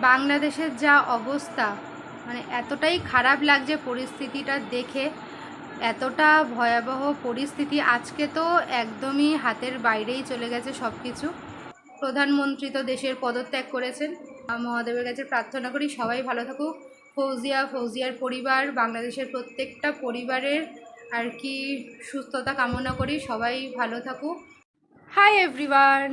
বাংলাদেশের যা অবস্থা মানে এতটাই খারাপ লাগছে পরিস্থিতিটা দেখে, এতটা ভয়াবহ পরিস্থিতি আজকে তো একদমই হাতের বাইরেই চলে গেছে সব কিছু প্রধানমন্ত্রী তো দেশের পদত্যাগ করেছেন। মহাদেবের কাছে প্রার্থনা করি সবাই ভালো থাকুক। ফৌজিয়া, ফৌজিয়ার পরিবার, বাংলাদেশের প্রত্যেকটা পরিবারের আর কি সুস্থতা কামনা করি সবাই ভালো থাকুক। Hi everyone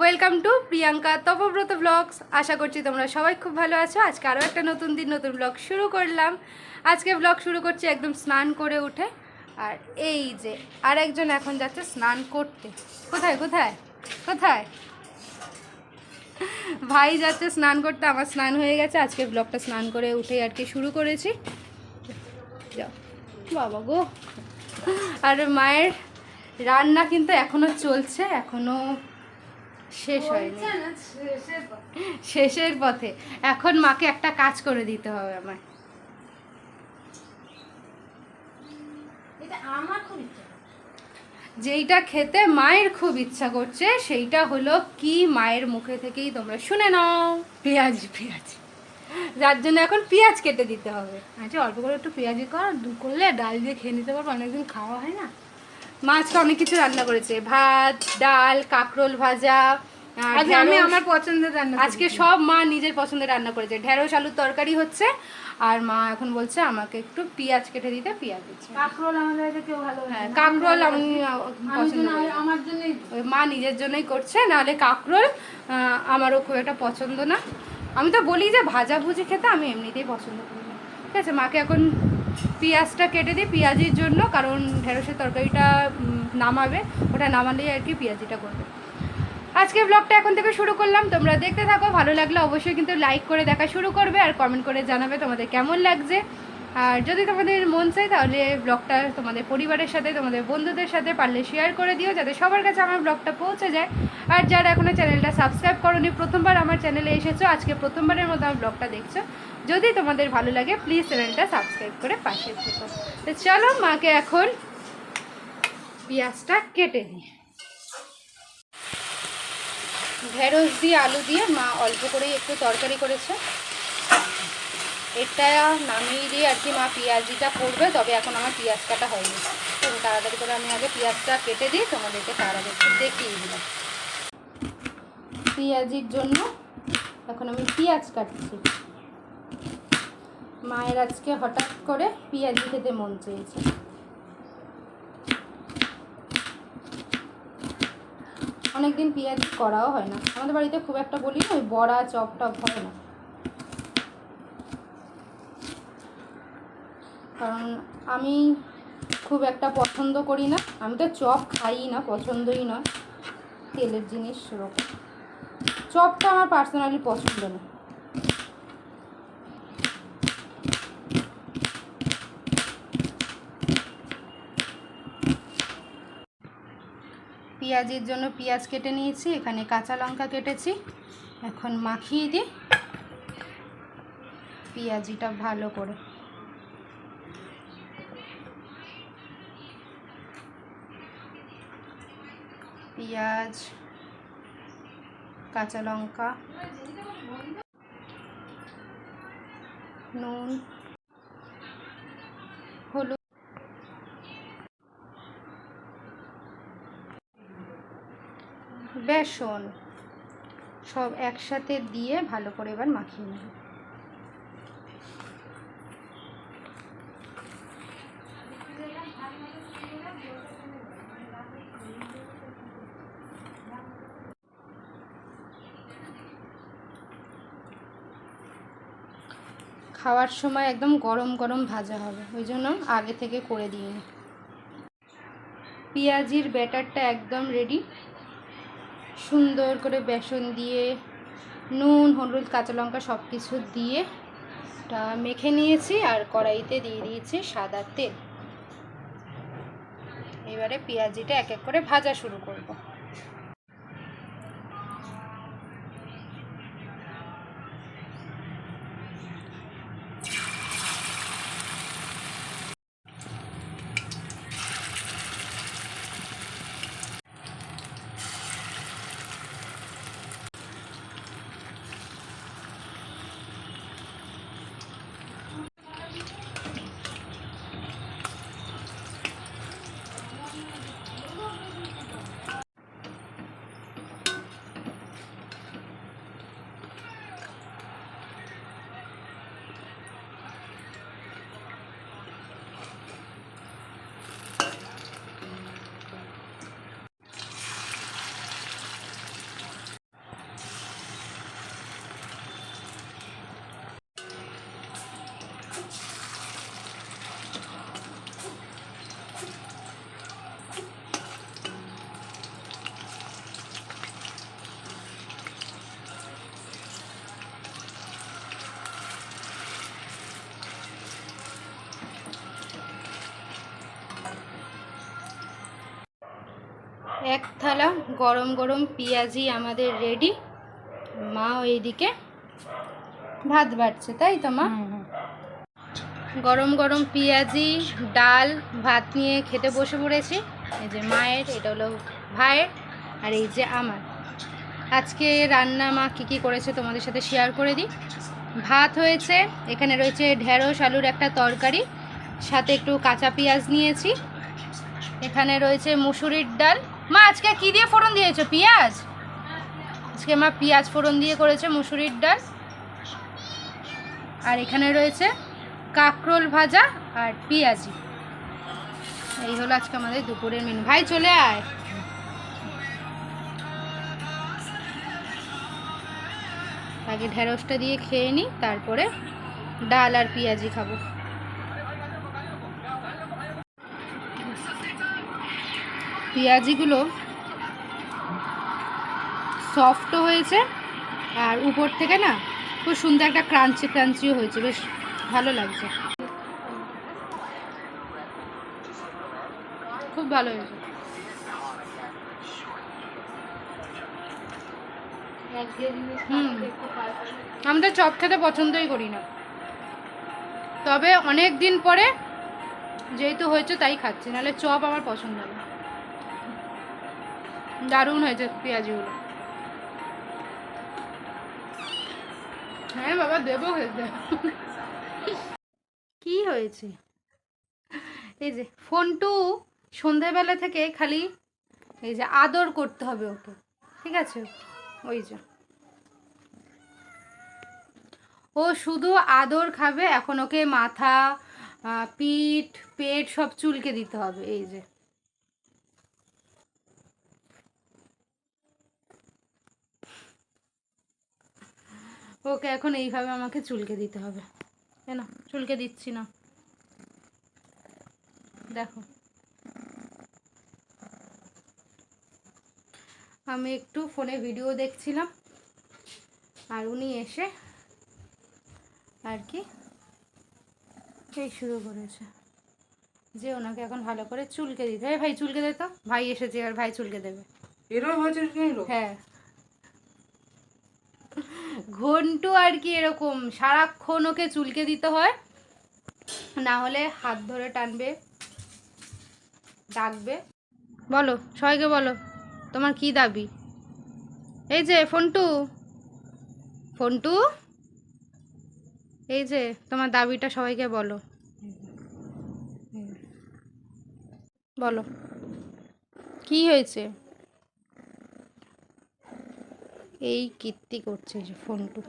welcome to Priyanka Tapobrata blogs আশা করছি তোমরা সবাই খুব ভালো আছো। আজকে আরও একটা নতুন দিন, নতুন ব্লগ শুরু করলাম। আজকে ব্লগ শুরু করছি একদম স্নান করে উঠে। আর এই যে আর একজন এখন যাচ্ছে স্নান করতে। কোথায় কোথায়? কোথায়? ভাই যাচ্ছে স্নান করতে, আমার স্নান হয়ে গেছে। আজকে ব্লগটা স্নান করে উঠে আর কি শুরু করেছি। যাও। বাবা গো। আর মায়ের রান্না কিন্তু এখনও চলছে, এখনও শেষ হয়নি। শেষের পথে। এখন মাকে একটা কাজ করে দিতে হবে আমার যেইটা খেতে মায়ের খুব ইচ্ছা করছে সেইটা হলো কি মায়ের মুখে থেকেই তোমরা শুনে নাও। পেঁয়াজ পেঁয়াজ। যার জন্য এখন পেঁয়াজ কেটে দিতে হবে। আচ্ছা অল্প করে একটু পেঁয়াজি কর দু- করলে ডাল দিয়ে খেয়ে নিতে পারব অনেকদিন খাওয়া হয় না। মা আজকে অনেক কিছু রান্না করেছে। ভাত ডাল কাঁকরোল ভাজা আজকে আমি আমার পছন্দের রান্না আজকে সব মা নিজের পছন্দের রান্না করেছে। ঢেঁড়স আলুর তরকারি হচ্ছে। আর মা এখন বলছে আমাকে একটু পেঁয়াজ কেটে দিতে পেঁয়াজ দিচ্ছে। কাঁকরোল আমাদের কেউ ভালো হ্যাঁ কাঁকরোল আমি পছন্দ আমার জন্যই। মা নিজের জন্যই করছে নাহলে কাঁকরোল আমারও খুব একটা পছন্দ না। আমি তো বলি যে ভাজা ভুজি খেতে আমি এমনিতেই পছন্দ করি ঠিক আছে মাকে এখন পেঁয়াজটা কেটে দিই পেঁয়াজির জন্য, কারণ ঢেঁড়সের তরকারিটা নামাবে, ওটা নামালেই আর কি পেঁয়াজিটা করবে। আজকে ব্লগটা এখন থেকে শুরু করলাম, তোমরা দেখতে থাকো, ভালো লাগলে অবশ্যই কিন্তু লাইক করে দেখা শুরু করবে, আর কমেন্ট করে জানাবে তোমাদের কেমন লাগছে। আর যদি তোমাদের মন চায় তাহলে ব্লগটা তোমাদের পরিবারের সাথে, তোমাদের বন্ধুদের সাথে পারলে শেয়ার করে দিও যাতে সবার কাছে আমার ব্লগটা পৌঁছে যায়। আর যারা এখনও চ্যানেলটা সাবস্ক্রাইব করোনি, প্রথমবার আমার চ্যানেলে এসেছ, আজকে প্রথমবারের মতো আমার ব্লগটা দেখছ। যদি তোমাদের ভালো লাগে প্লিজ চ্যানেলটা সাবস্ক্রাইব করে পাশে থেকো। তো চলো মাকে এখন পেঁয়াজটা কেটে দিই ঢেঁড়স দিয়ে আলু দিয়ে মা অল্প করেই একটু তরকারি করেছে। এটা নামিয়ে দিয়ে আর কি মা পেঁয়াজিটা করবে, তবে এখন আমার পেঁয়াজ কাটা হয়নি। তো তাড়াতাড়ি করে আমি আগে পেঁয়াজটা কেটে দিই, তোমাদেরকে একটু দেখিয়ে দিলাম পেঁয়াজির জন্য এখন আমি পেঁয়াজ কাটছি। মায়ের আজকে হঠাৎ করে পেঁয়াজি খেতে মন চেয়েছে। অনেকদিন পেঁয়াজ করাও হয় না। আমাদের বাড়িতে খুব একটা বলি না, ওই বড়া চপ টপ হয় না। কারণ আমি খুব একটা পছন্দ করি না। আমি তো চপ খাই না, পছন্দই নয় তেলের জিনিস সেরকম। চপটা আমার পার্সোনালি পছন্দ না। পেঁয়াজের জন্য পেঁয়াজ কেটে নিয়েছি, এখানে কাঁচা লঙ্কা কেটেছি। এখন মাখিয়ে দিই। পেঁয়াজিটা ভালো করে পেঁয়াজ কাঁচা লঙ্কা নুন হলুদ। বেসন সব একসাথে দিয়ে ভালো করে এবার মাখিয়ে নেব। খাওয়ার সময় একদম গরম গরম ভাজা হবে, ওই জন্য আগে থেকে করে দিই পেঁয়াজির ব্যাটারটা একদম রেডি সুন্দর করে বেসন দিয়ে, নুন, হলুদ, কাঁচা লঙ্কা সব কিছু দিয়ে মেখে নিয়েছি আর কড়াইতে দিয়ে দিয়েছি সাদা তেল। এবারে পেঁয়াজিটা এক এক করে ভাজা শুরু করব। এক থালা গরম গরম পেঁয়াজি আমাদের রেডি মা এইদিকে ভাত বাড়ছে তাই তো মা? গরম গরম পেঁয়াজি ডাল ভাত নিয়ে খেতে বসে পড়েছি। এই যে মায়ের এটা হলো ভাইয়ের আর এই যে আমার। আজকে রান্না মা কী কী করেছে তোমাদের সাথে শেয়ার করে দিই। ভাত হয়েছে এখানে রয়েছে ঢেঁড়স আলুর একটা তরকারি সাথে একটু কাঁচা পেঁয়াজ নিয়েছি। এখানে রয়েছে মুসুরির ডাল মা, আজকে কী দিয়ে ফোড়ন দিয়েছ? পেঁয়াজ? আজকে মা পেঁয়াজ ফোড়ন দিয়ে করেছে মুসুরির ডাল। আর এখানে রয়েছে কাঁকরোল ভাজা আর পেঁয়াজি। এই হলো আজকে আমাদের দুপুরের মেনু। ভাই, চলে আয়। আগে ঢেঁড়সটা দিয়ে খেয়ে নিই তারপরে ডাল আর পেঁয়াজি খাব। পেঁয়াজিগুলো সফটও হয়েছে, আর উপর থেকে না খুব সুন্দর একটা ক্রাঞ্চি ক্রাঞ্চিও হয়েছে, বেশ ভালো লাগছে। খুব ভালো হয়েছে। আমি তো চপ খেতে পছন্দই করি না। তবে অনেক দিন পরে যেহেতু হয়েছে তাই খাচ্ছি, নাহলে চপ আমার পছন্দ না। দারুণ হয়েছে পেঁয়াজিগুলো। হ্যাঁ বাবা, দেবো কি হয়েছে? এই যে ফোনটু সন্ধেবেলা থেকে খালি এই যে আদর করতে হবে ওকে, ঠিক আছে? ওই যে। ও শুধু আদর খাবে, এখন ওকে মাথা পিঠ, পেট সব চুলকে দিতে হবে, এই যে। ওকে এখন এইভাবে আমাকে চুলকে দিতে হবে। কেন চুলকে দিচ্ছি না। দেখো। আমি একটু ফোনে ভিডিও দেখছিলাম আর উনি এসে আর কি এই শুরু করেছে যে ওনাকে এখন ভালো করে চুলকে দিতে হয় ভাই চুলকে দে তো। ভাই এসেছে আর ভাই চুলকে দেবে। এরকম হয়েছে হ্যাঁ। ঘন্টু আর কি এরকম সারাক্ষণ ওকে চুলকে দিতে হয়। না হলে হাত ধরে টানবে, ডাকবে। বলো, সবাইকে বলো, তোমার কি দাবি? এই যে, ফন্টু। ফন্টু? এই যে, তোমার দাবিটা সবাইকে বলো। বলো, কি হয়েছে? এই কীর্তি করছে যে ফোনটু।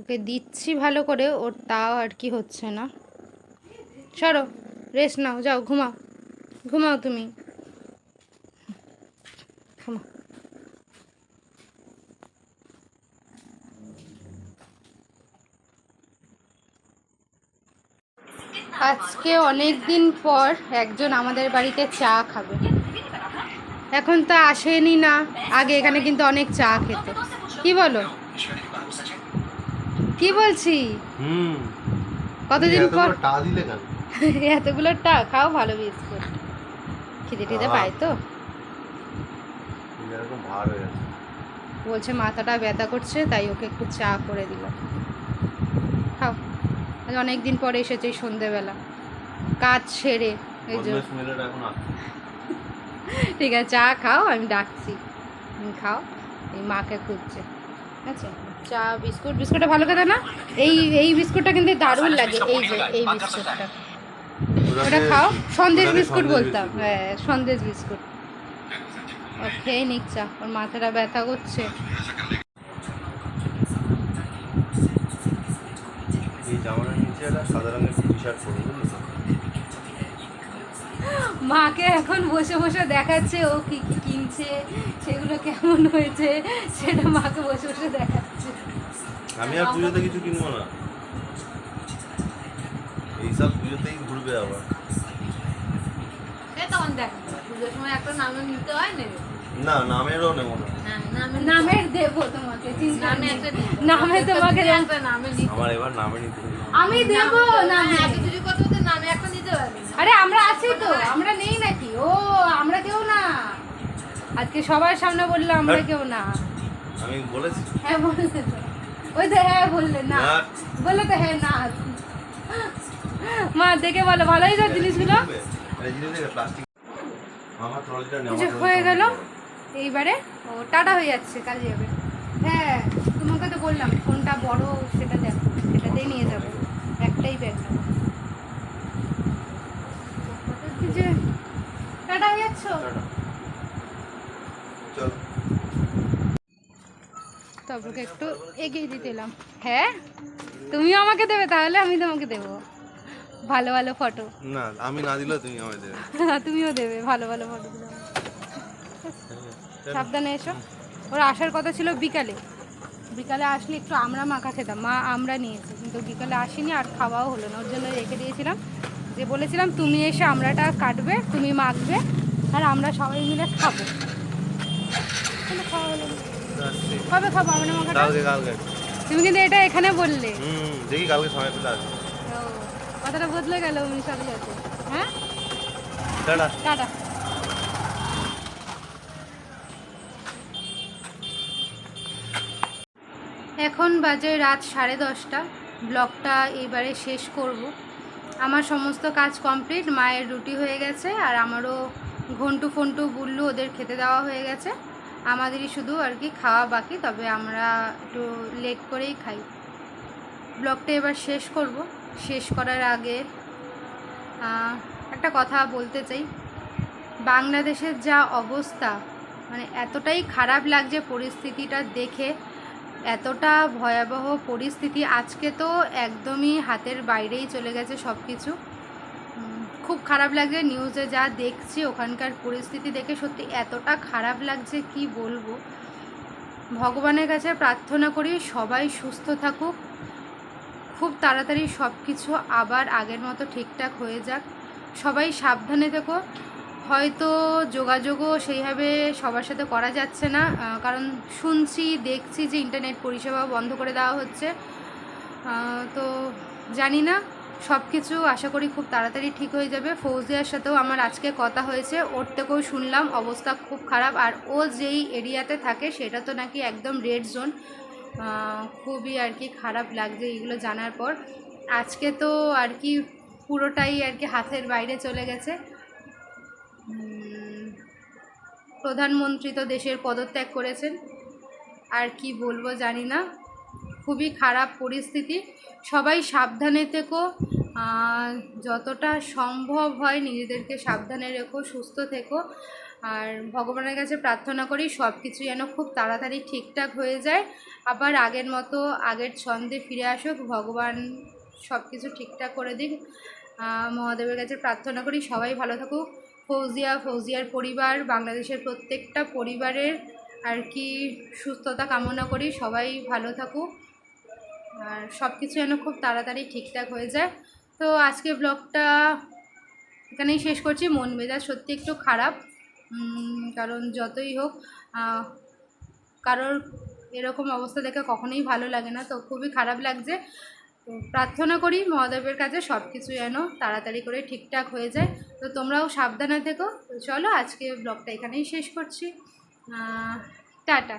ওকে দিচ্ছি ভালো করে ওর তাও আর কি হচ্ছে না। সরো রেস্ট নাও যাও ঘুমাও। ঘুমাও তুমি। ঘুমাও। আজকে অনেক দিন পর একজন আমাদের বাড়িতে চা খাবে। এখন তো আসেনি না আগে এখানে কিন্তু অনেক চা খেত। কি বলো? কি বলছি? হুম। কতদিন পর? টা দিলে কেন? এতগুলো টা খাও ভালো বিস্কুট। খিদে টিদে। পাই তো? হয়ে বলছে মাথাটা ব্যথা করছে তাই ওকে একটু চা করে দিলাম খাও। অনেক দিন পরে এসেছে সন্ধেবেলা। কাজ সেরে এই যে। ঠিক আছে চা খাও আমি ডাকছি। খাও। এই মাকে খুঁজছে। আছে চা বিস্কুট বিস্কুটটা ভালো খেতে না? এই এই বিস্কুটটা কিন্তু দারুণ লাগে এই যে এই বিস্কুটটা। ওটা খাও সন্দেশ বিস্কুট বলতাম। হ্যাঁ সন্দেশ বিস্কুট। ও খেয়ে নিক চা ওর মাথাটা ব্যথা করছে? মাকে এখন বসে বসে দেখাচ্ছে ও কি কি কিনছে সেগুলো কেমন হয়েছে সেটা মাকে বসে বসে দেখাচ্ছে। আমি আর পুজোতে কিছু কিনবো না। এইসব পুজোতেই ঘুরবে আবার। তখন দেখ পুজোর সময় একটা নামে নিতে হয় নেবে। না নামেরও নেব না। হ্যাঁ নামের দেবো তোমাকে নামে নেই। একটা দিতে নামে একটা তোমাকে দিলে দেবো। একটা নামে নিতে আমার এবার নামে নিতে আমি দেবো নামে। এত কিছু কথা নামে একটা নিতে পারবি আরে আমরা আছি তো আমরা নেই নাকি? ও আমরা কেউ না। আজকে সবার সামনে বলল আমরা কেউ না। আমি বলেছি। হ্যাঁ বললে তো। ওই তো হ্যাঁ বললে না। বললে তো হ্যাঁ না। মা দেখে বলো ভালোই তো জিনিসগুলো। যে হয়ে গেল। এইবারে ও টাটা হয়ে যাচ্ছে কাজে যাবে হ্যাঁ তোমাকে তো বললাম কোনটা বড় সেটা দেখো সেটাতেই নিয়ে যাব। একটাই ব্যাগ নেব যে টাটা হয়ে যাচ্ছ চল তারপরে একটু এগিয়ে দিতে এলাম। হ্যাঁ? তুমিও আমাকে দেবে তাহলে আমি তোমাকে দেবো। ভালো ভালো ফটো। না আমি না দিলেও তুমি আমায় দেবে। তুমিও দেবে ভালো ভালো ফটো দিলাম সাবধানে এসো। ওর আসার কথা ছিল বিকালে। বিকালে আসলে একটু আমরা মাখা খেতাম মা আমরা নিয়েছি। কিন্তু বিকালে আসিনি আর খাওয়াও হলো না। ওর জন্য রেখে দিয়েছিলাম। যে বলেছিলাম তুমি এসে আমরাটা কাটবে তুমি মাখবে আর আমরা সবাই মিলে খাব। খাওয়া হলো না। কবে খাব? আমরা মাখাটা কালকে কালকে। তুমি কিন্তু এটা এখানে বললে। হুম দেখি কালকে সময় পেলে আসব। ও, কথাটা বদলে গেল উনি সাথে সাথে হ্যাঁ? টাটা। টাটা। এখন বাজে রাত সাড়ে দশটা। ব্লগটা এবারে শেষ করব। আমার সমস্ত কাজ কমপ্লিট মায়ের রুটি হয়ে গেছে আর আমারও ঘন্টু ফন্টু বুল্লু ওদের খেতে দেওয়া হয়ে গেছে। আমাদেরই শুধু আর কি খাওয়া বাকি, তবে আমরা একটু লেট করেই খাই। ব্লগটা এবার শেষ করব। শেষ করার আগে একটা কথা বলতে চাই। বাংলাদেশের যা অবস্থা মানে এতটাই খারাপ লাগছে পরিস্থিতিটা দেখে, এতটা ভয়াবহ পরিস্থিতি আজকে তো একদমই হাতের বাইরেই চলে গেছে সব কিছু খুব খারাপ লাগছে নিউজে যা দেখছি, ওখানকার পরিস্থিতি দেখে সত্যি এতটা খারাপ লাগছে, কি বলব? ভগবানের কাছে প্রার্থনা করি সবাই সুস্থ থাকুক। খুব তাড়াতাড়ি সব কিছু আবার আগের মতো ঠিকঠাক হয়ে যাক। সবাই সাবধানে থেকো। হয়তো যোগাযোগও সেইভাবে সবার সাথে করা যাচ্ছে না কারণ শুনছি, দেখছি যে ইন্টারনেট পরিষেবা বন্ধ করে দেওয়া হচ্ছে। তো জানি না। সব কিছু আশা করি খুব তাড়াতাড়ি ঠিক হয়ে যাবে। ফৌজিয়ার সাথেও আমার আজকে কথা হয়েছে। ওর থেকেও শুনলাম, অবস্থা খুব খারাপ। আর ও যেই এরিয়াতে থাকে, সেটা তো নাকি একদম রেড জোন খুবই আর কি খারাপ লাগছে এগুলো জানার পর। আজকে তো আর কি পুরোটাই আর কি হাতের বাইরে চলে গেছে। প্রধানমন্ত্রী তো দেশের পদত্যাগ করেছেন। আর কি বলব জানি না। খুবই খারাপ পরিস্থিতি। সবাই সাবধানে থেকো। যতটা সম্ভব হয় নিজেদেরকে সাবধানে রেখো, সুস্থ থেকো। আর ভগবানের কাছে প্রার্থনা করি সব কিছু যেন খুব তাড়াতাড়ি ঠিকঠাক হয়ে যায়। আবার আগের মতো আগের ছন্দে ফিরে আসুক। ভগবান সব কিছু ঠিকঠাক করে দিক। মহাদেবের কাছে প্রার্থনা করি সবাই ভালো থাকুক। ফৌজিয়া, ফৌজিয়ার পরিবার, বাংলাদেশের প্রত্যেকটা পরিবারের আর কি সুস্থতা কামনা করি সবাই ভালো থাকুক। আর সব কিছু যেন খুব তাড়াতাড়ি ঠিকঠাক হয়ে যায়। তো আজকে ব্লগটা এখানেই শেষ করছি। মন মেজাজ সত্যি একটু খারাপ। কারণ যতই হোক কারোর এরকম অবস্থা দেখে কখনোই ভালো লাগে না। তো খুবই খারাপ লাগছে। তো প্রার্থনা করি মহাদেবের কাছে সব কিছু যেন তাড়াতাড়ি করে ঠিকঠাক হয়ে যায়। তো তোমরাও সাবধানে থেকো। তো চলো আজকে ব্লগটা এখানেই শেষ করছি। টাটা।